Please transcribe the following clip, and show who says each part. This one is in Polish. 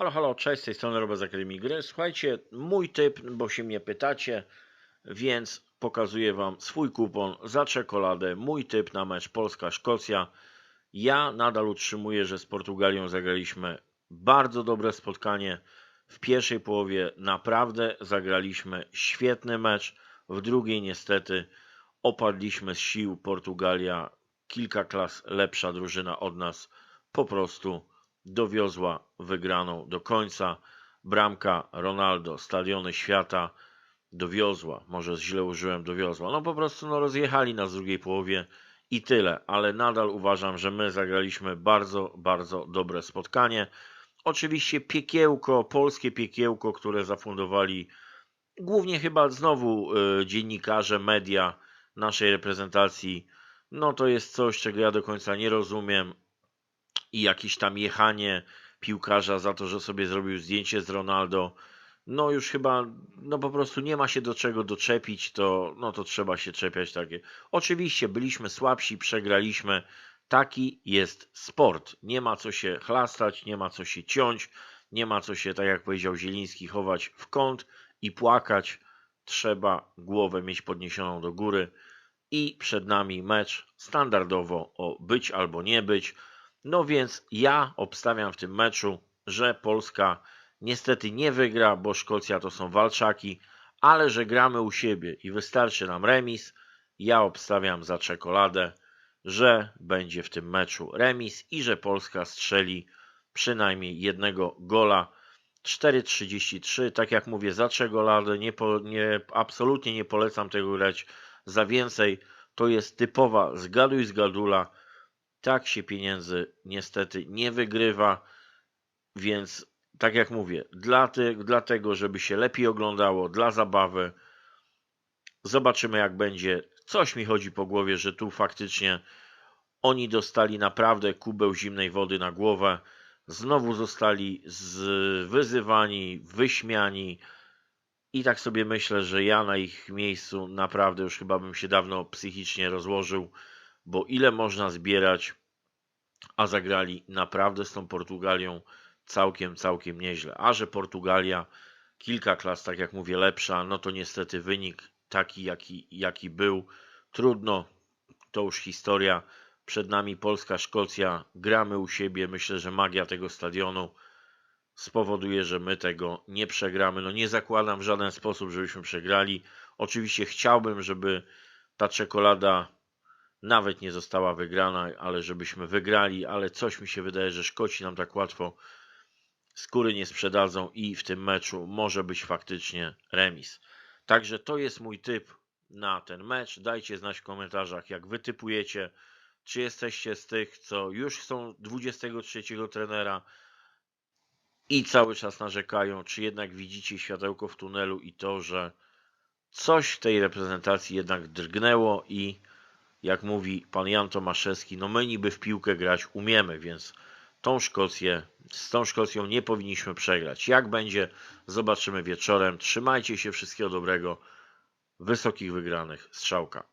Speaker 1: Halo, halo, cześć, z tej strony Robert z Akademii Gry. Słuchajcie, mój typ, bo się mnie pytacie, więc pokazuję Wam swój kupon za czekoladę. Mój typ na mecz Polska-Szkocja. Ja nadal utrzymuję, że z Portugalią zagraliśmy bardzo dobre spotkanie. W pierwszej połowie naprawdę zagraliśmy świetny mecz. W drugiej niestety opadliśmy z sił. Portugalia kilka klas lepsza drużyna od nas po prostu dowiozła wygraną do końca. Bramka Ronaldo, stadiony świata dowiozła, może źle użyłem dowiozła. No po prostu no, rozjechali nas w drugiej połowie i tyle, ale nadal uważam, że my zagraliśmy bardzo, bardzo dobre spotkanie. Oczywiście piekiełko, polskie piekiełko, które zafundowali głównie chyba znowu y, dziennikarze, media naszej reprezentacji, no to jest coś, czego ja do końca nie rozumiem i jakieś tam jechanie piłkarza za to, że sobie zrobił zdjęcie z Ronaldo, no już chyba, no po prostu nie ma się do czego doczepić, to, no to trzeba się czepiać takie. Oczywiście byliśmy słabsi, przegraliśmy, taki jest sport. Nie ma co się chlastać, nie ma co się ciąć, nie ma co się, tak jak powiedział Zieliński, chować w kąt i płakać. Trzeba głowę mieć podniesioną do góry i przed nami mecz standardowo o być albo nie być. No więc ja obstawiam w tym meczu, że Polska niestety nie wygra, bo Szkocja to są walczaki, ale że gramy u siebie i wystarczy nam remis. Ja obstawiam za czekoladę, że będzie w tym meczu remis i że Polska strzeli przynajmniej jednego gola. 4,33, tak jak mówię, za czekoladę, nie, po, nie, absolutnie nie polecam tego grać za więcej. To jest typowa zgaduj zgadula tak się pieniędzy niestety nie wygrywa, więc tak jak mówię, dla ty, dlatego, żeby się lepiej oglądało, dla zabawy, zobaczymy jak będzie. Coś mi chodzi po głowie, że tu faktycznie oni dostali naprawdę kubeł zimnej wody na głowę. Znowu zostali wyzywani, wyśmiani. I tak sobie myślę, że ja na ich miejscu naprawdę już chyba bym się dawno psychicznie rozłożył bo ile można zbierać, a zagrali naprawdę z tą Portugalią całkiem, całkiem nieźle. A że Portugalia kilka klas, tak jak mówię, lepsza, no to niestety wynik taki, jaki, jaki był. Trudno, to już historia. Przed nami Polska, Szkocja, gramy u siebie. Myślę, że magia tego stadionu spowoduje, że my tego nie przegramy. No nie zakładam w żaden sposób, żebyśmy przegrali. Oczywiście chciałbym, żeby ta czekolada nawet nie została wygrana, ale żebyśmy wygrali, ale coś mi się wydaje, że Szkoci nam tak łatwo skóry nie sprzedadzą i w tym meczu może być faktycznie remis. Także to jest mój typ na ten mecz. Dajcie znać w komentarzach, jak wy typujecie, czy jesteście z tych, co już chcą 23 trenera i cały czas narzekają, czy jednak widzicie światełko w tunelu i to, że coś w tej reprezentacji jednak drgnęło i jak mówi pan Jan Tomaszewski, no my niby w piłkę grać umiemy, więc tą Szkocję, z tą Szkocją nie powinniśmy przegrać. Jak będzie, zobaczymy wieczorem. Trzymajcie się, wszystkiego dobrego, wysokich wygranych, strzałka.